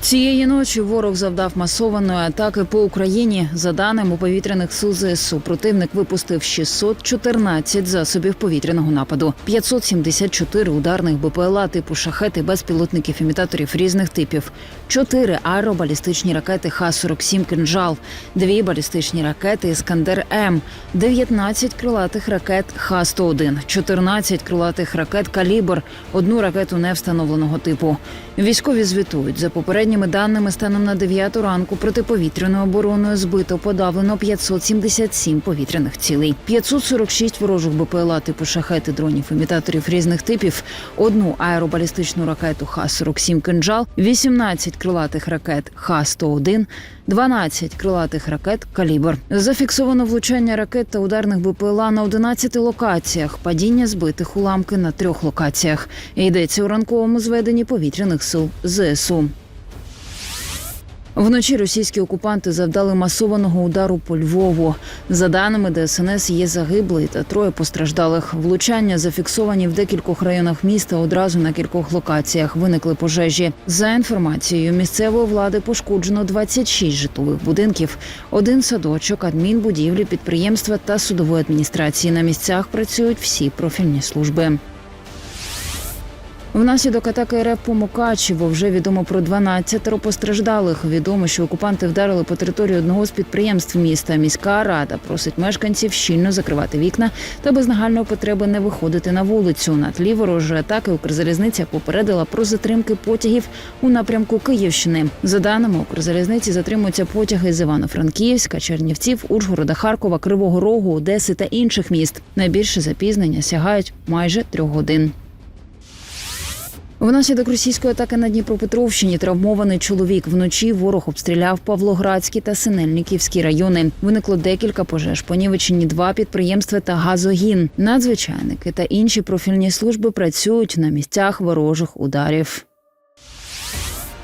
Цієї ночі ворог завдав масованої атаки по Україні. За даними повітряних сил ЗСУ, противник випустив 614 засобів повітряного нападу, 574 ударних БПЛА типу шахети, безпілотників імітаторів різних типів, 4 аеробалістичні ракети Х-47 «Кинжал», 2 балістичні ракети Іскандер М, 19 крилатих ракет Х-101, 14 крилатих ракет Калібр, одну ракету невстановленого типу. Військові звітують за попередніми даними станом на 9 ранку протиповітряною обороною збито подавлено 577 повітряних цілей, 546 ворожих БПЛА типу шахети дронів імітаторів різних типів, одну аеробалістичну ракету Х-47 «Кинжал», 18 крилатих ракет Х-101, 12 крилатих ракет «Калібр». Зафіксовано влучання ракет та ударних БПЛА на 11 локаціях, падіння збитих уламки на трьох локаціях. Йдеться у ранковому зведенні повітряних сил ЗСУ. Вночі російські окупанти завдали масованого удару по Львову. За даними ДСНС, є загиблий та троє постраждалих. Влучання зафіксовані в декількох районах міста. Одразу на кількох локаціях виникли пожежі. За інформацією місцевої влади пошкоджено 26 житлових будинків, один садочок, адмінбудівлі, підприємства та судової адміністрації. На місцях працюють всі профільні служби. Внаслідок атаки РФ по Мукачево вже відомо про 12 постраждалих. Відомо, що окупанти вдарили по території одного з підприємств міста. Міська рада просить мешканців щільно закривати вікна та без нагальної потреби не виходити на вулицю. На тлі ворожої атаки Укрзалізниця попередила про затримки потягів у напрямку Київщини. За даними Укрзалізниці, затримуються потяги з Івано-Франківська, Чернівців, Ужгорода, Харкова, Кривого Рогу, Одеси та інших міст. Найбільше запізнення сягають майже трьох годин. Внаслідок російської атаки на Дніпропетровщині травмований чоловік. Вночі ворог обстріляв Павлоградські та Синельниківські райони. Виникло декілька пожеж. Понівечені два підприємства та газогін. Надзвичайники та інші профільні служби працюють на місцях ворожих ударів.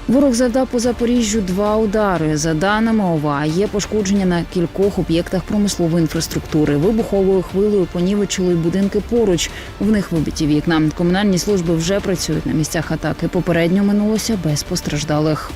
Ворог завдав по Запоріжжю два удари. За даними ОВА, є пошкодження на кількох об'єктах промислової інфраструктури. Вибуховою хвилою понівечили будинки поруч. В них вибиті вікна. Комунальні служби вже працюють на місцях атаки. Попередньо минулося без постраждалих.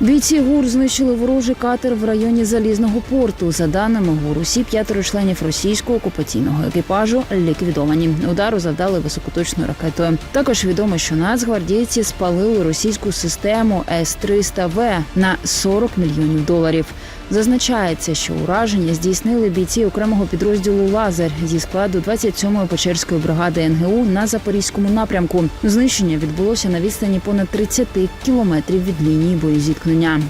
Бійці ГУР знищили ворожий катер в районі залізного порту. За даними ГУР, усі п'ятеро членів російського окупаційного екіпажу ліквідовані. Удару завдали високоточною ракетою. Також відомо, що нацгвардійці спалили російську систему С-300В на 40 мільйонів доларів. Зазначається, що ураження здійснили бійці окремого підрозділу Лазер зі складу 27-ї Печерської бригади НГУ на запорізькому напрямку. Знищення відбулося на відстані понад 30 кілометрів від лінії боєзіткнення.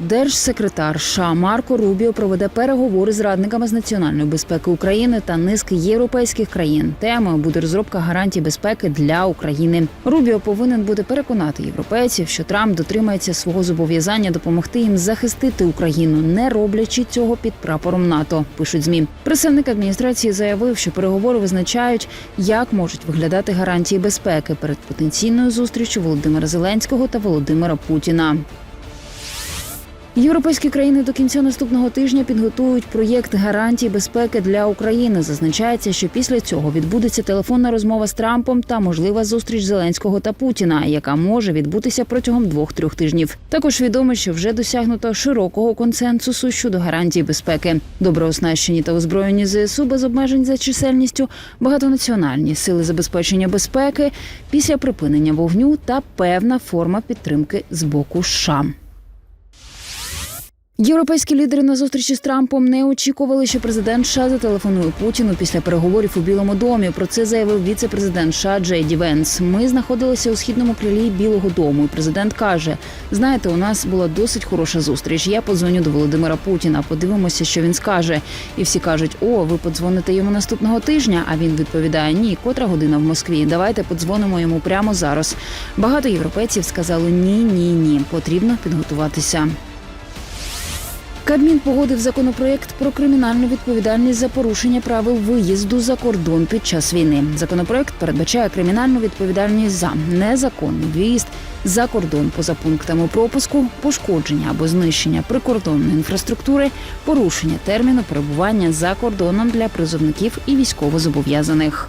Держсекретар США Марко Рубіо проведе переговори з радниками з національної безпеки України та низки європейських країн. Темою буде розробка гарантій безпеки для України. Рубіо повинен буде переконати європейців, що Трамп дотримається свого зобов'язання допомогти їм захистити Україну, не роблячи цього під прапором НАТО. Пишуть змі. Представник адміністрації заявив, що переговори визначають, як можуть виглядати гарантії безпеки перед потенційною зустрічю Володимира Зеленського та Володимира Путіна. Європейські країни до кінця наступного тижня підготують проєкт гарантій безпеки для України. Зазначається, що після цього відбудеться телефонна розмова з Трампом та можлива зустріч Зеленського та Путіна, яка може відбутися протягом двох-трьох тижнів. Також відомо, що вже досягнуто широкого консенсусу щодо гарантій безпеки. Добре оснащені та озброєні ЗСУ без обмежень за чисельністю, багатонаціональні сили забезпечення безпеки після припинення вогню та певна форма підтримки з боку США. Європейські лідери на зустрічі з Трампом не очікували, що президент США зателефонує Путіну після переговорів у Білому домі. Про це заявив віце-президент США Джей Ді Венс. Ми знаходилися у східному крилі Білого Дому. і Президент каже: знаєте, у нас була досить хороша зустріч. Я подзвоню до Володимира Путіна. Подивимося, що він скаже. І всі кажуть: О, ви подзвоните йому наступного тижня. А він відповідає: Ні, котра година в Москві. Давайте подзвонимо йому прямо зараз. Багато європейців сказали ні, ні, ні. Потрібно підготуватися. Кабмін погодив законопроект про кримінальну відповідальність за порушення правил виїзду за кордон під час війни. Законопроект передбачає кримінальну відповідальність за незаконний виїзд за кордон поза пунктами пропуску, пошкодження або знищення прикордонної інфраструктури, порушення терміну перебування за кордоном для призовників і військовозобов'язаних.